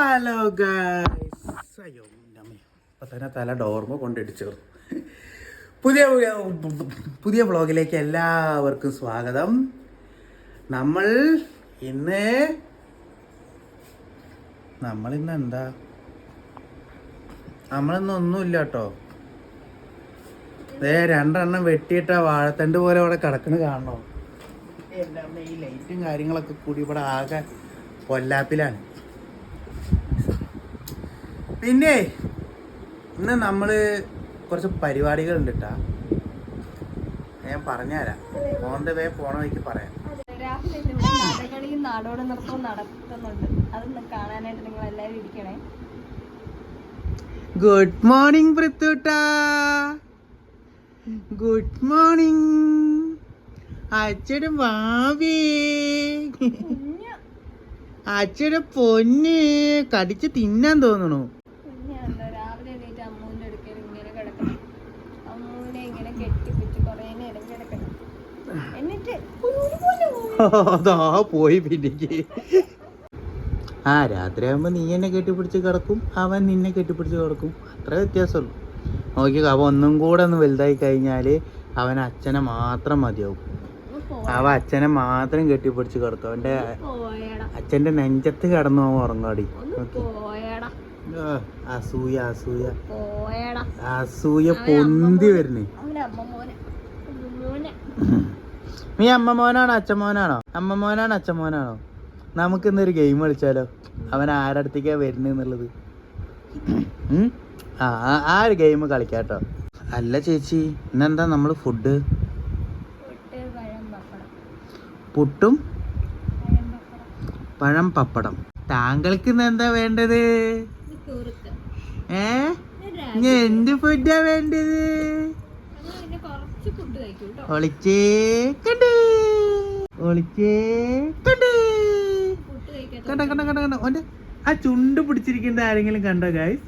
Hello guys. അയ്യോ ഇപ്പൊ തന്നെ തല ഡോർമ കൊണ്ടിടിച്ചു പുതിയ പുതിയ വ്ളോഗിലേക്ക് എല്ലാവർക്കും സ്വാഗതം. നമ്മൾ ഇന്ന് നമ്മൾ ഇന്ന് എന്താ? നമ്മളിന്ന് ഒന്നുമില്ല കേട്ടോ. ദേ രണ്ടെണ്ണം വെട്ടിയിട്ട വാഴത്തണ്ട് പോലെ അവിടെ കിടക്കണ് കാണണോ? എന്റെ അമ്മ ഈ ലൈറ്റും കാര്യങ്ങളൊക്കെ കൂടി ഇവിടെ ആകെ കൊല്ലാപ്പിലാണ് പിന്നെ ഇന്ന് നമ്മൾ കുറച്ച് പരിപാടികളുണ്ട് കേട്ടാ ഞാൻ പറഞ്ഞുതരാം. ദ വേ പോണ വഴിക്ക് പറയാം. കഥകളിയും നാടോടി നൃത്തവും നടത്തുന്നുണ്ട്. അതൊന്ന് കാണാനായിട്ട് നിങ്ങൾ എല്ലാവരും ഇരിക്കണേ ഗുഡ് മോർണിംഗ് പൃഥ്വിട്ട ഗുഡ് മോർണിംഗ് അച്ഛനും വാവേ അച്ഛടെ പൊന്ന്. കടിച്ച് തിന്നാൻ തോന്നണു കുഞ്ഞാണല്ലോ രാവിലെ എണീറ്റ് അമ്മൂന്റെ അടുക്കൽ ഇങ്ങനെ കിടക്കണം അമ്മൂനെ ഇങ്ങനെ കെട്ടിപ്പിച്ച് കുറേ നേരം കിടക്കണം എന്നിട്ട് കുഞ്ഞിനെ പോലെ പോയി. അതാ പോയി പിന്നിക്ക് ആ രാത്രി രാത്രിയാകുമ്പോ നീ എന്നെ കെട്ടിപ്പിടിച്ച് കിടക്കും അവൻ നിന്നെ കെട്ടിപ്പിടിച്ച് കിടക്കും. അത്ര വ്യത്യാസമുള്ളൂ. നോക്കി അവൻ ഒന്നും കൂടെ ഒന്ന് വലുതായി കഴിഞ്ഞാൽ അവൻ അച്ഛനെ മാത്രം മതിയാവും. അവൻ അവ അച്ഛനെ മാത്രം കെട്ടിപ്പിടിച്ച് കിടക്കും. അവന്റെ അച്ഛന്റെ അച്ഛന്റെ നെഞ്ചത്ത് കിടന്നു അവൻ ഉറങ്ങാടി. നോക്കി. അസൂയ അസൂയ. അസൂയ പൊന്തി വരുന്നേ. നീ അമ്മ മോനാണോ അച്ഛൻ മോനാണോ അമ്മ മോനാണോ അച്ഛൻ മോനാണോ നമുക്ക് ഇന്നൊരു ഗെയിം കളിച്ചാലോ? അവൻ ആരടുത്തേക്കാ വരുന്നെന്നുള്ളത്? ആ ആ- ഒരു ഗെയിം കളിക്കാട്ടോ അല്ല ചേച്ചി ഇന്നെന്താ നമ്മൾ ഫുഡ് പുട്ടും പഴം പപ്പടം. താങ്കൾക്ക് ഇന്ന് എന്താ വേണ്ടത്? ഏ? എന്ത് ഫുഡാ വേണ്ടത് ഞങ്ങൾ പിന്നെ കുറച്ച് ഫുഡ് കഴിക്കും കേട്ടോ കണ്ട്. കണ്ട്. കണ്ട കണ്ട ആ ചുണ്ട് പിടിച്ചിരിക്കുന്നത് ആരെങ്കിലും കണ്ടോ ഗായ്സ്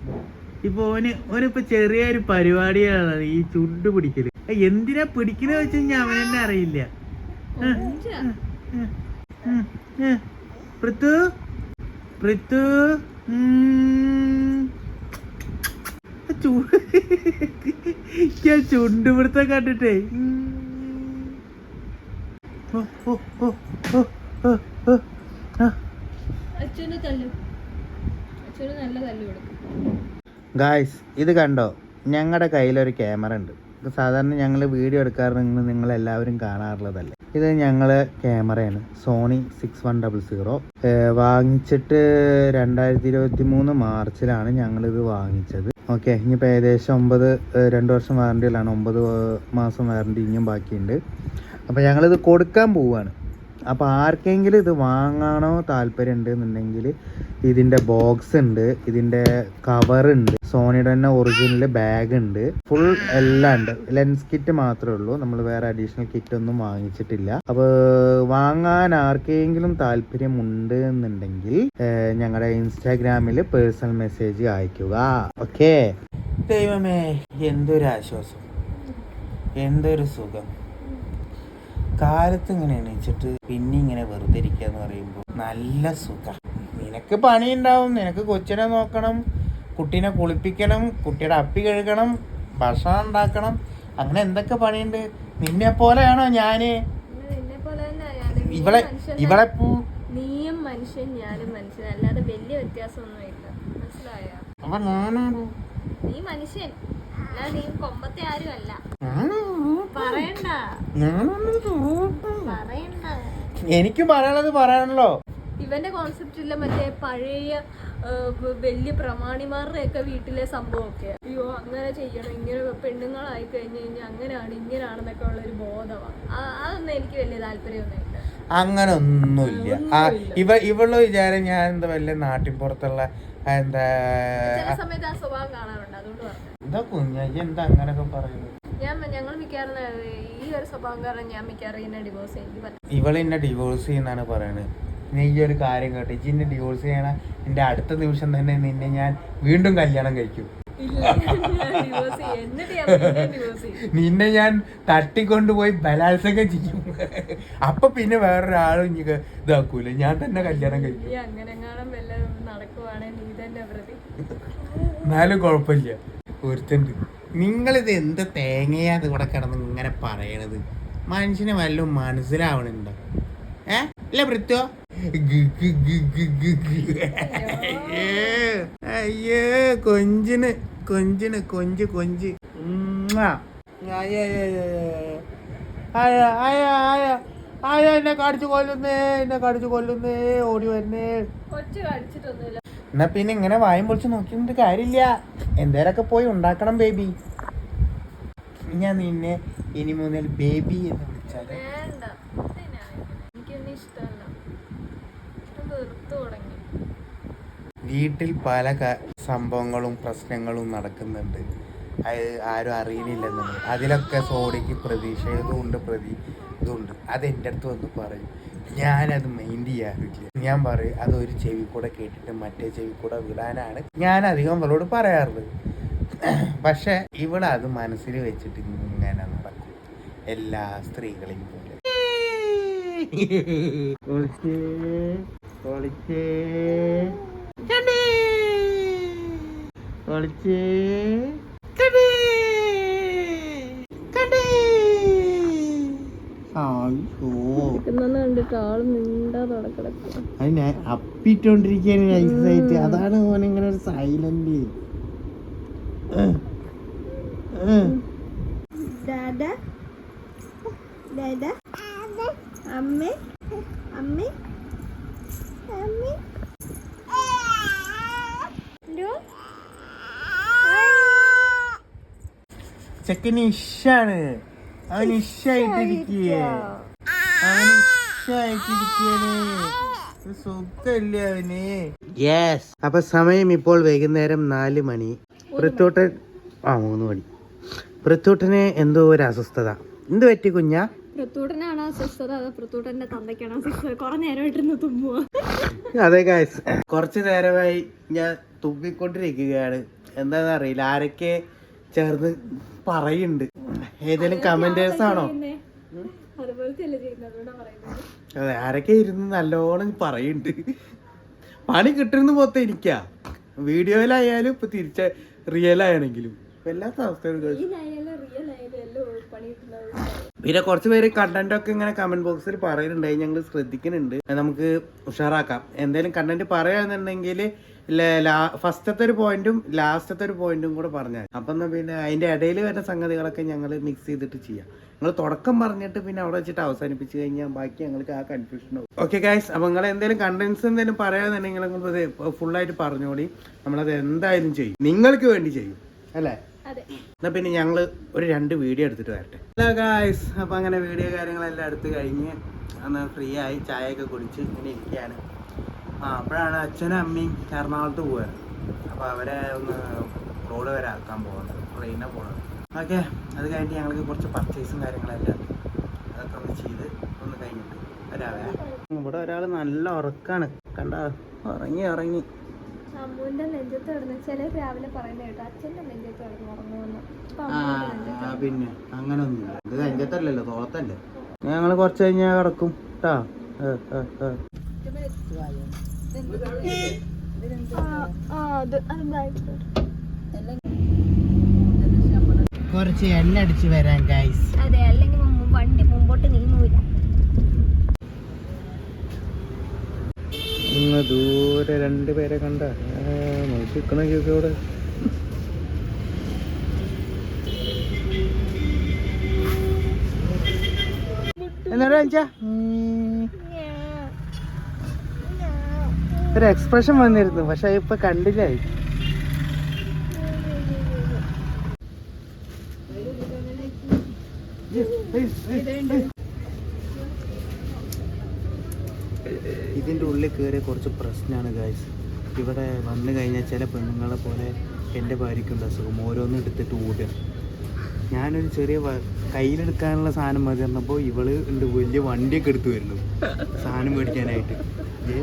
ഇപ്പൊ ഓന് ഓനിപ്പോ ചെറിയൊരു പരിപാടിയാണ് ഈ ചുണ്ട് പിടിക്കൽ. എന്തിനാ പിടിക്കുന്നത് വെച്ച് കഴിഞ്ഞാൽ അവൻ തന്നെ അറിയില്ല. പൃഥു? പൃഥു? ചുണ്ട് പിടുത്തം കണ്ടിട്ടേ. ഗായ്സ് ഇത് കണ്ടോ? ഞങ്ങളുടെ കയ്യിലൊരു ക്യാമറ ഉണ്ട്. ഇത് സാധാരണ ഞങ്ങൾ വീഡിയോ എടുക്കാറുണ്ടെങ്കിൽ നിങ്ങൾ എല്ലാവരും കാണാറുള്ളതല്ലേ. ഇത് ഞങ്ങളെ ക്യാമറയാണ് Sony six one double zero വാങ്ങിച്ചിട്ട് രണ്ടായിരത്തി ഇരുപത്തി മൂന്ന് മാർച്ചിലാണ് ഞങ്ങളിത് വാങ്ങിച്ചത്. ഓക്കെ ഇനിയിപ്പോൾ ഏകദേശം ഒമ്പത് രണ്ട് വർഷം വാറണ്ടിയിലാണ് ഒമ്പത് മാസം വാറണ്ടി ഇനിയും ബാക്കിയുണ്ട്. അപ്പോൾ ഞങ്ങളിത് കൊടുക്കാൻ പോവുകയാണ് അപ്പോൾ ആർക്കെങ്കിലും ഇത് വാങ്ങാനോ താല്പര്യം ഉണ്ട് എന്നുണ്ടെങ്കിൽ ഇതിന്റെ ബോക്സ് ഉണ്ട് ഇതിന്റെ കവർ ഉണ്ട് സോണിയുടെ തന്നെ ഒറിജിനൽ ബാഗ് ഉണ്ട്. ഫുൾ എല്ലാം ഉണ്ട്. ലെൻസ് കിറ്റ് മാത്രമേ ഉള്ളൂ. നമ്മൾ വേറെ അഡീഷണൽ കിറ്റ് ഒന്നും വാങ്ങിച്ചിട്ടില്ല. അപ്പോൾ വാങ്ങാൻ ആർക്കെങ്കിലും താല്പര്യമുണ്ട് എന്നുണ്ടെങ്കിൽ ഞങ്ങളുടെ ഇൻസ്റ്റാഗ്രാമിൽ പേഴ്സണൽ മെസ്സേജ് അയക്കുക ഓക്കേ ദൈവമേ എന്തൊരു ആശ്വാസം. എന്തൊരു സുഖം. കാലത്ത് ഇങ്ങനെ എണീച്ചിട്ട് പിന്നെ ഇങ്ങനെ വെറുതെ ഇരിക്കുക എന്ന് പറയുമ്പോൾ നല്ല സുഖം. നിനക്ക് പണി ഉണ്ടാവും നിനക്ക് കൊച്ചിനെ നോക്കണം കുട്ടീനെ കുളിപ്പിക്കണം കുട്ടിയുടെ അപ്പി കഴുകണം ഭക്ഷണം ഉണ്ടാക്കണം അങ്ങനെ എന്തൊക്കെ പണിയുണ്ട്? നിന്നെ പോലെയാണോ ഞാൻ? ഇവളെ ഇവളെ നീയും മനുഷ്യൻ ഞാനും മനുഷ്യൻ. അല്ലാതെ വലിയ വ്യത്യാസമൊന്നുമില്ല. മനസ്സിലായോ? അപ്പൊ ഞാനാണോ. നീ മനുഷ്യൻ. അല്ലാതെ നീ കൊമ്പത്തെ ആരും അല്ല ഞാനൊന്നും എനിക്ക് പറയാനുള്ളത് പറയാനല്ലോ ഇവന്റെ കോൺസെപ്റ്റ് ഇല്ല മറ്റേ പഴയ വലിയ പ്രമാണിമാരുടെ ഒക്കെ വീട്ടിലെ സംഭവം ഒക്കെ അയ്യോ അങ്ങനെ ചെയ്യണം ഇങ്ങനെ പെണ്ണുങ്ങളായി കഴിഞ്ഞു കഴിഞ്ഞാൽ അങ്ങനെയാണ് ഇങ്ങനെയാണെന്നൊക്കെ ഉള്ള ഒരു ബോധമാണ് അതൊന്നും എനിക്ക് വലിയ താല്പര്യമൊന്നുമില്ല. അങ്ങനെ ഒന്നുമില്ല. ഇവ ഇവൾ വിചാരം ഞാൻ എന്താ വല്ല നാട്ടിൻ പുറത്തുള്ള എന്താ ചില സമയത്ത് ആ സ്വഭാവം കാണാറുണ്ട് അതുകൊണ്ട് പറഞ്ഞു എന്താ കുഞ്ഞ എന്താ അങ്ങനെയൊക്കെ പറയുന്നത്? ഞാൻ ഞങ്ങൾ മിക്കവാറും ഈ ഒരു സ്വഭാവം കാരണം ഞാൻ മിക്കവാറും ഇതിനെ ഡിവോഴ്സ് എനിക്ക് പറ്റും ഇവൾ എന്നെ ഡിവോഴ്സ് ചെയ്യുന്നാണ് പറയുന്നത് നീ ഈ ഒരു കാര്യം കേട്ടോ ഇജ്ജ് എന്നെ ഡിവോഴ്സ് ചെയ്യണ എന്റെ അടുത്ത നിമിഷം തന്നെ നിന്നെ ഞാൻ വീണ്ടും കല്യാണം കഴിക്കും. ചെയ്യും. നിന്നെ ഞാൻ തട്ടിക്കൊണ്ടുപോയി ബലാത്സംഗം ചെയ്യും. അപ്പൊ പിന്നെ വേറൊരാളും ഇനി ഇതാക്കൂല. ഞാൻ തന്നെ കല്യാണം കഴിക്കും. എന്നാലും കുഴപ്പമില്ല. ഒരുത്തുണ്ട് നിങ്ങളിത് എന്ത് തേങ്ങയാ ഇത് ഇവിടെ കിടന്ന് ഇങ്ങനെ പറയണത്? മനുഷ്യന് വല്ലതും മനസ്സിലാവണുണ്ടോ? ഏ? ഇല്ല വൃത്തോ അയ്യോ. കൊഞ്ചിന് കൊഞ്ചിന് കൊഞ്ച് കൊഞ്ച്. എന്നെ കടിച്ചു കൊല്ലുന്നേ എന്നെ കടിച്ചു കൊല്ലുന്നേ ഓടി വരുന്നേ എന്നാ പിന്നെ ഇങ്ങനെ വായും പൊളിച്ച് നോക്കിയിട്ട് കാര്യമില്ല. എന്തേലൊക്കെ പോയി ഉണ്ടാക്കണം ബേബി ഞാൻ നിന്നെ ഇനി മുതൽ ബേബി എന്ന് വിളിച്ചാൽ. വീട്ടിൽ പല സംഭവങ്ങളും പ്രശ്നങ്ങളും നടക്കുന്നുണ്ട്. അത് ആരും അറിയുന്നില്ലെന്നുള്ളത്. അതിലൊക്കെ സോഡിക്ക് പ്രതീക്ഷയുണ്ട് പ്രതി ഇതുണ്ട്. അത് എന്റെ അടുത്ത് വന്ന് പറയും. ഞാനത് മൈൻഡ് ചെയ്യാറില്ല ഞാൻ പറയും അത് ഒരു ചെവി കൂടെ കേട്ടിട്ട് മറ്റേ ചെവി കൂടെ വിടാനാണ് ഞാൻ അധികം അവളോട് പറയാറുള്ളത്. പക്ഷെ ഇവിടെ അത് മനസ്സിൽ വെച്ചിട്ട് ഇങ്ങനെ നടക്കും. എല്ലാ സ്ത്രീകളെയും പോലെ. ഒളിച്ചേ ഒളിച്ചേ കണ്ടേ ഒളിച്ചേ കണ്ടേ കണ്ടേ അയ്യോ കിട്ടുന്നെന്ന് കണ്ടിട്ട് ആൾ മിണ്ടാതെ അവിടെ കിടക്കുക അതിനെ അപ്പിട്ടോണ്ടിരിക്കാണ് നൈസായിട്ട് അതാണ് ഓൻ ഇങ്ങനെ ഒരു സൈലന്റ് അമ്മ. അമ്മ. അമ്മ. ചെക്കന് ഇഷാണ് അവൻ ഇഷായിട്ടിരിക്കുക അവന്. യെസ് അപ്പൊ സമയം ഇപ്പോൾ വൈകുന്നേരം നാല് മണി. പൃത്തൂട്ടൻ ആ മൂന്ന് മണി. പൃത്തൂട്ടന് എന്തോ ഒരു അസ്വസ്ഥത. എന്ത് പറ്റി കുഞ്ഞ? പ്രത്തൂട്ടനാണ് അസ്വസ്ഥത? അത് പൃത്തൂട്ടന്റെ തന്തയ്ക്കാണ് അസ്വസ്ഥത? കുറെ നേരമായിട്ടിരുന്ന് തുമ്മുക അതെ ഗായ്സ് കുറച്ച് നേരമായി ഞാൻ തുമ്മിക്കൊണ്ടിരിക്കുകയാണ്. എന്താണെന്ന് അറിയില്ല. ആരൊക്കെ ചേർന്ന് പറയുന്നുണ്ട്. ഏതെങ്കിലും കമന്റേഴ്സ് ആണോ? അതെ ആരൊക്കെ ഇരുന്ന് നല്ലോണം പറയുന്നുണ്ട് പണി കിട്ടുന്ന പോത്ത എനിക്കാ വീഡിയോയിലായാലും ഇപ്പൊ തിരിച്ച റിയൽ ആണെങ്കിലും വല്ലാത്ത അവസ്ഥ പിന്നെ കുറച്ച് പേര് കണ്ടന്റ് ഒക്കെ ഇങ്ങനെ കമന്റ് ബോക്സിൽ പറയുന്നുണ്ടായി ഞങ്ങൾ ശ്രദ്ധിക്കുന്നുണ്ട്. നമുക്ക് ഉഷാറാക്കാം. എന്തെങ്കിലും കണ്ടന്റ് പറയാന്നുണ്ടെങ്കിൽ ഫസ്റ്റത്തെ ഒരു പോയിന്റും ലാസ്റ്റത്തെ ഒരു പോയിന്റും കൂടെ പറഞ്ഞാൽ അപ്പം പിന്നെ അതിന്റെ ഇടയിൽ വരുന്ന സംഗതികളൊക്കെ ഞങ്ങൾ മിക്സ് ചെയ്തിട്ട് ചെയ്യാം. നിങ്ങൾ തുടക്കം പറഞ്ഞിട്ട് പിന്നെ അവിടെ വെച്ചിട്ട് അവസാനിപ്പിച്ച് കഴിഞ്ഞാൽ ബാക്കി ഞങ്ങൾക്ക് ആ കൺഫ്യൂഷൻ ആവും. ഓക്കെ ഗൈസ് അപ്പം നിങ്ങൾ എന്തെങ്കിലും കണ്ടൻസ് എന്തെങ്കിലും പറയാന്നുണ്ടെങ്കിൽ നിങ്ങൾ ഫുള്ളായിട്ട് പറഞ്ഞോളി. നമ്മളത് എന്തായാലും ചെയ്യും. നിങ്ങൾക്ക് വേണ്ടി ചെയ്യും. അല്ലേ? എന്നാ പിന്നെ ഞങ്ങൾ ഒരു രണ്ട് വീഡിയോ എടുത്തിട്ട് വരട്ടെ. ഹലോ ഗായ്സ് അപ്പൊ അങ്ങനെ വീഡിയോ കാര്യങ്ങളെല്ലാം എടുത്ത് കഴിഞ്ഞ് അന്ന് ഫ്രീ ആയി ചായയൊക്കെ കുടിച്ച് ഇങ്ങനെ ഇരിക്കുകയാണ്. ആ അപ്പോഴാണ് അച്ഛനും അമ്മയും എറണാകുളത്ത് പോവാറ് അപ്പോൾ അവരെ ഒന്ന് റോഡ് വരെ ആക്കാൻ പോകുന്നത് ട്രെയിനിനെ പോകുന്നത് ഓക്കെ അത് കഴിഞ്ഞിട്ട് ഞങ്ങൾക്ക് കുറച്ച് പർച്ചേസും കാര്യങ്ങളെല്ലാം അതൊക്കെ ഒന്ന് ചെയ്ത് ഒന്ന് കഴിഞ്ഞിട്ട് വരാവേ. ഇവിടെ ഒരാൾ നല്ല ഉറക്കാണ്. കണ്ട? ഉറങ്ങി ഉറങ്ങി. അമ്മുവിന്റെ നെഞ്ചത്ത് കിടന്ന് ചില രാവിലെ പറയുന്ന കേട്ടോ. അച്ഛന്റെ നെഞ്ചത്ത് കിടന്ന് ഉറങ്ങുമെന്ന്. പിന്നെ അങ്ങനെ ഒന്നുമില്ല ഇത് നെഞ്ചത്തല്ലല്ലോ തോളത്തല്ലേ. ഞങ്ങൾ കുറച്ച് കഴിഞ്ഞാൽ കിടക്കും. കേട്ടാ കുറച്ച് എണ്ണ അടിച്ച് വരാൻ ഗൈസ് അതെ അല്ലെങ്കിൽ വണ്ടി മുമ്പോട്ട് നീങ്ങൂല. ഇന്ന് ദൂരെ രണ്ടുപേരെ കണ്ട. നോക്കിക്കണ എന്നാ എന്നാടാ ഒരു എക്സ്പ്രഷൻ വന്നിരുന്നു പക്ഷെ ഇപ്പൊ കണ്ടില്ലായി ഇതിന്റെ ഉള്ളിൽ കയറിയ കുറച്ച് പ്രശ്നമാണ് ഗായ്സ് ഇവിടെ വന്നു കഴിഞ്ഞാൽ ചില പെണ്ണുങ്ങളെ പോലെ എന്റെ ഭാര്യയ്ക്കുണ്ട് അസുഖം. ഓരോന്നും എടുത്തിട്ട് ഓടുക. ഞാനൊരു ചെറിയ കയ്യിലെടുക്കാനുള്ള സാധനം മതി പറഞ്ഞപ്പോൾ ഇവൾ ഉണ്ട് വലിയ വണ്ടിയൊക്കെ എടുത്തു വരുന്നു. സാധനം മേടിക്കാനായിട്ട്.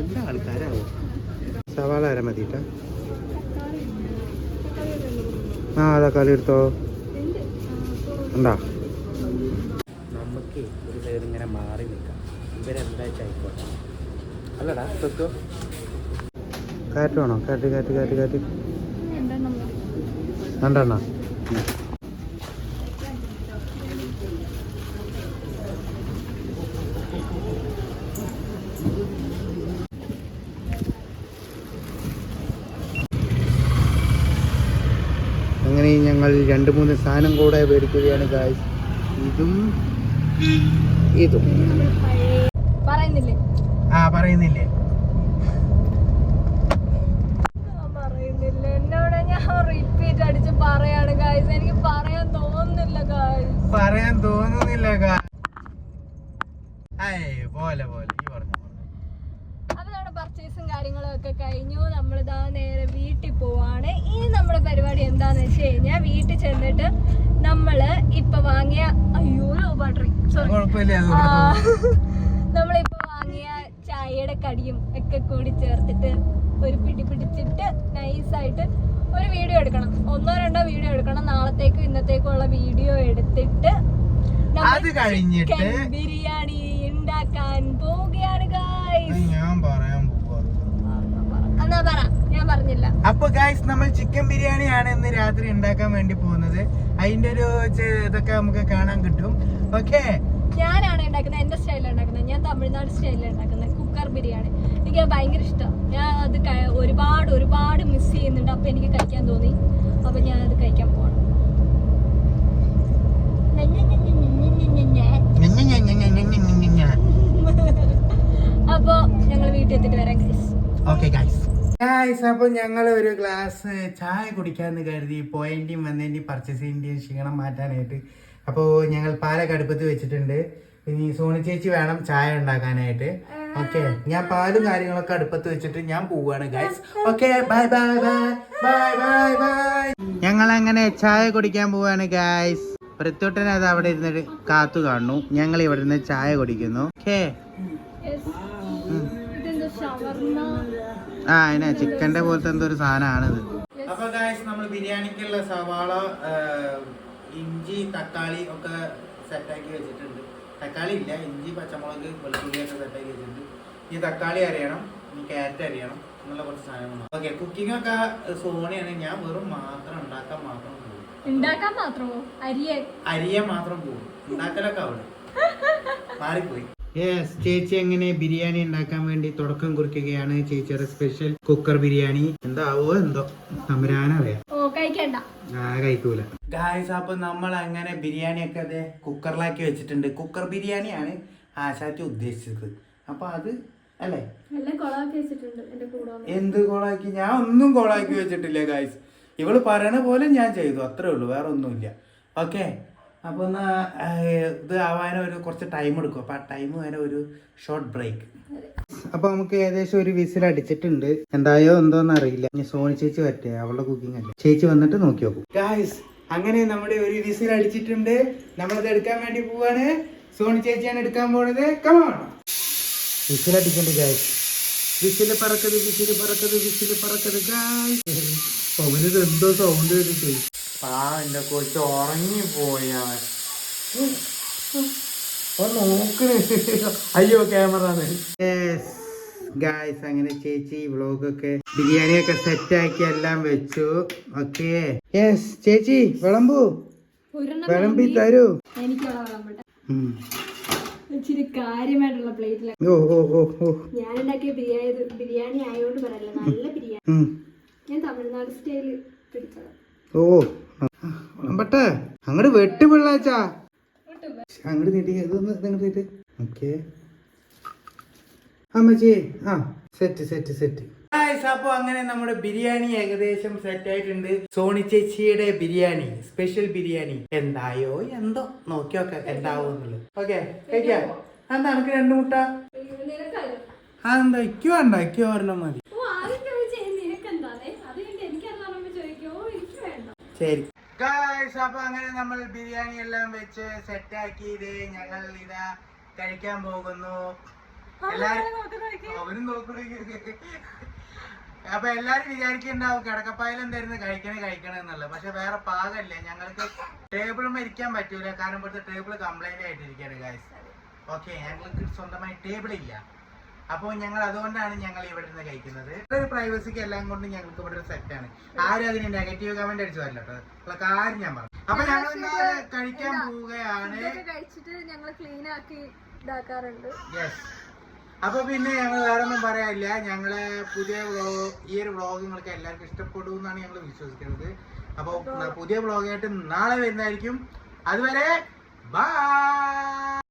എന്താ ആൾക്കാരാവും? സവാള അര മതിട്ടാ. ആ തക്കാളി എടുത്തോ. ഉണ്ട്? ഉണ്ടാ നമുക്ക് ഒരു സൈഡ് ഇങ്ങനെ മാറി നിൽക്കാം. ഇവരെന്താ ആയിക്കോട്ടെ. അല്ലടാ തൊക്കോ കാറ്റ് വേണോ കാറ്റ് കാറ്റ് കാറ്റ് കാറ്റ് രണ്ടെണ്ണം മതി. രണ്ടെണ്ണ അങ്ങനെ ഞങ്ങൾ രണ്ട് മൂന്ന് സാധനം കൂടെ മേടിക്കുകയാണ് ഗായ്സ് ഇതും ഇതും. ആ പറയുന്നില്ലേ? പറയാൻ തോന്നുന്നില്ല പോലെ പോലെ. ഈ പറഞ്ഞു അപ്പൊ നമ്മുടെ പർച്ചേസും കാര്യങ്ങളും ഒക്കെ കഴിഞ്ഞു. നമ്മളിതാ നേരെ വീട്ടിൽ പോവാണ്. ഇനി നമ്മുടെ പരിപാടി എന്താന്ന് വെച്ച് കഴിഞ്ഞാൽ വീട്ടിൽ ചെന്നിട്ട് നമ്മൾ ഇപ്പൊ വാങ്ങിയ അയ്യോ സോറി നമ്മളിപ്പോ വാങ്ങിയ ചായയുടെ കടിയും ഒക്കെ കൂടി ചേർത്തിട്ട് ഒരു പിടി പിടിച്ചിട്ട് നൈസായിട്ട് ഒരു വീഡിയോ എടുക്കണം. ഒന്നോ രണ്ടോ വീഡിയോ എടുക്കണം. നാളത്തേക്കും ഇന്നത്തേക്കും ഉള്ള വീഡിയോ എടുത്തിട്ട് അത് കഴിഞ്ഞിട്ട് ബിരിയാണി ഉണ്ടാക്കാൻ പോവുകയാണ് ഞാൻ പറയാൻ പോവാ എന്നാ പറ? ഞാൻ പറഞ്ഞില്ല. അപ്പൊ ഗായ്സ് നമ്മൾ ചിക്കൻ ബിരിയാണിയാണ് ഇന്ന് രാത്രി ഉണ്ടാക്കാൻ വേണ്ടി പോകുന്നത്. അതിന്റെ ഒരു ഇതൊക്കെ നമുക്ക് കാണാൻ കിട്ടും. ഓക്കെ ഞാനാണ് ഉണ്ടാക്കുന്നത് എന്റെ സ്റ്റൈലിൽ ഉണ്ടാക്കുന്നത്. ഞാൻ തമിഴ്നാട് സ്റ്റൈലിൽ ഉണ്ടാക്കുന്നത് കുക്കർ ബിരിയാണി. എനിക്ക് ഭയങ്കര ഇഷ്ടം. ഞാൻ അത് ഒരുപാട് ഒരുപാട് മിസ് ചെയ്യുന്നുണ്ട്. അപ്പൊ എനിക്ക് കഴിക്കാൻ തോന്നി. അപ്പൊ ഞാൻ അത് കഴിക്കാൻ പോകണം അപ്പൊ ഞങ്ങൾ വീട്ടിൽ എത്തിയിട്ട് വരാം. ഓക്കെ ഗായ്സ് ഗായ്സ് അപ്പൊ ഞങ്ങൾ ഒരു ഗ്ലാസ് ചായ കുടിക്കാന്ന് കരുതി പോയന്റെയും വന്നതിന്റെയും പർച്ചേസിന്റെയും ക്ഷീണം മാറ്റാനായിട്ട്. അപ്പോൾ ഞങ്ങൾ പാലൊക്കെ അടുപ്പത്ത് വെച്ചിട്ടുണ്ട്. ഇനി സോണി ചേച്ചി വേണം ചായ ഉണ്ടാക്കാനായിട്ട്. ഓക്കെ ഞാൻ പാലും കാര്യങ്ങളൊക്കെ അടുപ്പത്ത് വെച്ചിട്ട് ഞാൻ പോവാണ് guys okay bye bye bye bye bye bye ഞങ്ങൾ അങ്ങനെ ചായ കുടിക്കാൻ പോവാണ് ഗായ്സ് പ്രത്യുട്ടൻ അത് അവിടെ ഇരുന്നിട്ട് കാത്തു കാണുന്നു. ഞങ്ങൾ ഇവിടെ നിന്ന് ചായ കുടിക്കുന്നു. ഓക്കേ ആ അതിനെ ചിക്കന്റെ പോലത്തെ എന്തോ ഒരു സാധനമാണിത്. അപ്പൊ ഗായ്സ് നമ്മൾ ബിരിയാണിക്കുള്ള സവാള ഇഞ്ചി തക്കാളി ഒക്കെ സെറ്റാക്കി വെച്ചിട്ടുണ്ട്. തക്കാളി ഇല്ല ഇഞ്ചി പച്ചമുളക് വെളുത്തുള്ളി ഒക്കെ സെറ്റാക്കി വെച്ചിട്ടുണ്ട്. ഈ തക്കാളി അറിയണം ഇനി ക്യാരറ്റ് അറിയണം എന്നുള്ള കുറച്ച് സാധനങ്ങൾ ഓക്കെ കുക്കിംഗ് ഒക്കെ സോണിയാണ്. ഞാൻ വെറും മാത്രം ഉണ്ടാക്കാൻ മാത്രം പോകും. ഉണ്ടാക്കാൻ മാത്രമോ? അരിയെ? അരിയാൻ മാത്രം പോകും. ഉണ്ടാക്കലൊക്കെ അവിടെ മാറിപ്പോയി. യെസ് ചേച്ചി എങ്ങനെ ബിരിയാണി ഉണ്ടാക്കാൻ വേണ്ടി തുടക്കം കുറിക്കുകയാണ്. ചേച്ചിയുടെ സ്പെഷ്യൽ കുക്കർ ബിരിയാണി. എന്താവോ എന്തോ? തമ്പുരാനറിയാം ഓ കഴിക്കണ്ട. ആ കഴിക്കൂല. ഗായ്സ് അപ്പൊ നമ്മൾ അങ്ങനെ ബിരിയാണി ഒക്കെ അതെ കുക്കറിലാക്കി വെച്ചിട്ടുണ്ട്. കുക്കർ ബിരിയാണിയാണ് ആശാറ്റി ഉദ്ദേശിച്ചത്. അപ്പൊ അത് അല്ലേ. എന്ത് കോളാക്കി? ഞാൻ ഒന്നും കോളാക്കി വെച്ചിട്ടില്ല ഗായ്സ് ഇവൾ പറയണ പോലെ ഞാൻ ചെയ്തു. അത്രേ ഉള്ളൂ. വേറെ ഒന്നുമില്ല ഓക്കെ അപ്പൊ ഒന്ന് ഇത് ആവാൻ ഒരു കുറച്ച് ടൈം എടുക്കും. അപ്പോൾ ആ ടൈം വരെ ഒരു ഷോർട്ട് ബ്രേക്ക് അപ്പൊ നമുക്ക് ഏകദേശം ഒരു വിസിൽ അടിച്ചിട്ടുണ്ട്. എന്തായോ എന്തോന്ന് അറിയില്ല. ഇനി സോണി ചേച്ചി പറ്റേ അവളുടെ കുക്കിംഗ് അല്ലേ? ചേച്ചി വന്നിട്ട് നോക്കി നോക്കും. ഗായ്സ് അങ്ങനെ നമ്മുടെ ഒരു വിസിൽ അടിച്ചിട്ടുണ്ട്. നമ്മളത് എടുക്കാൻ വേണ്ടി പോവാണ്. സോണി ചേച്ചിയാണ് എടുക്കാൻ പോണത്. കമോൺ വിസിൽ അടിക്കണ്ട് ഗായ്സ് വിസിൽ പറക്കത് വിസിൽ പറക്കത് വിസിൽ പറക്കത് ഗായ്സ് അവനിത് എന്തോ സൗണ്ട് കേട്ടിട്ട്. ആ എന്റെ കൊച്ചു ഉറങ്ങി പോയാണ് നോക്കണേ. അയ്യോ ക്യാമറ ഗായ്സ് അങ്ങനെ ചേച്ചി വ്ളോഗൊക്കെ ബിരിയാണി ഒക്കെ സെറ്റ് ആക്കി എല്ലാം വെച്ചു. ഓക്കേ യെസ് ചേച്ചി വിളമ്പൂ. വിളമ്പി തരൂ. ഇച്ചിരി കാര്യമായിട്ടുള്ള ഞാൻ ഉണ്ടാക്കിയ ബിരിയാണി ബിരിയാണി ആയതുകൊണ്ട് പറയല്ല നല്ല ബിരിയാണി. ഞാൻ തമിഴ്നാട് സ്റ്റൈൽ പിടിച്ചതാണ് ഓ. വിളമ്പട്ടെ അങ്ങോട്ട് വെട്ട് പിള്ളാച്ചാ. അങ്ങോട്ട് നീട്ടി ഇതൊന്ന് ഇങ്ങോട്ട് നീട്ടി. ഓക്കെ. അമ്മച്ചി ആ സെറ്റ് സെറ്റ് സെറ്റ് അപ്പൊ അങ്ങനെ നമ്മുടെ ബിരിയാണി ഏകദേശം സെറ്റ് ആയിട്ടുണ്ട്. സോണി ചേച്ചിയുടെ ബിരിയാണി സ്പെഷ്യൽ ബിരിയാണി. എന്തായോ എന്തോ? നോക്കി നോക്കാം എന്താവോ എന്നുള്ളത്. ഓക്കെ കഴിക്കാം? എന്താ എനിക്ക് രണ്ട് മുട്ട? നിനക്കല്ലോ അതെന്താ ഇക്കോ വേണ്ട ഇക്കോ ഒരെണ്ണം മതി. ശരി. ഗായ്സ് അപ്പൊ അങ്ങനെ നമ്മൾ ബിരിയാണി എല്ലാം വെച്ച് സെറ്റ് ആക്കിയത് ഞങ്ങൾ ഇതാ കഴിക്കാൻ പോകുന്നു. എല്ലാരും അവരും നോക്കണേ അപ്പൊ എല്ലാരും വിചാരിക്കുന്നുണ്ടാവും കിടക്കപ്പായാലും തരുന്ന കഴിക്കണേ കഴിക്കണേ എന്നുള്ളത്. പക്ഷെ വേറെ പാകല്ലേ. ഞങ്ങൾക്ക് ടേബിളും ഇരിക്കാൻ പറ്റൂല. കാരണം ഇവിടുത്തെ ടേബിൾ കംപ്ലൈന്റ് ആയിട്ടിരിക്കുകയാണ് ഗായ്സ് ഓക്കെ ഞങ്ങൾക്ക് സ്വന്തമായി ടേബിൾ ഇല്ല. അപ്പോൾ ഞങ്ങൾ അതുകൊണ്ടാണ് ഞങ്ങൾ ഇവിടെ നിന്ന് കഴിക്കുന്നത്. ഒരു പ്രൈവസിക്ക് എല്ലാം കൊണ്ട് ഞങ്ങൾക്ക് ഇവിടെ ഒരു സെറ്റ് സെറ്റാണ് ആരും അതിന് നെഗറ്റീവ് കമന്റ് അടിച്ചു വരില്ല കേട്ടോ. കാര്യം ഞാൻ പറഞ്ഞു. അപ്പൊ ഞങ്ങൾ കഴിക്കാൻ പോവുകയാണ്. കഴിച്ചിട്ട് ഞങ്ങൾ ക്ലീൻ ആക്കി ഇതാക്കാറുണ്ട്. യെസ് അപ്പൊ പിന്നെ ഞങ്ങൾ വേറെ ഒന്നും പറയാനില്ല. ഞങ്ങൾ പുതിയ വ്ലോഗ് ഈ ഒരു വ്ളോഗ് നിങ്ങൾക്ക് എല്ലാവർക്കും ഇഷ്ടപ്പെടും എന്നാണ് ഞങ്ങൾ വിശ്വസിക്കുന്നത്. അപ്പോൾ പുതിയ വ്ളോഗായിട്ട് നാളെ വരുന്നതായിരിക്കും. അതുവരെ ബൈ